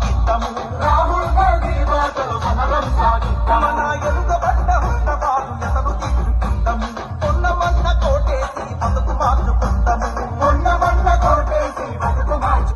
సాగిద్దము రాముల దీపాతలు మనరం సాగిద్దాము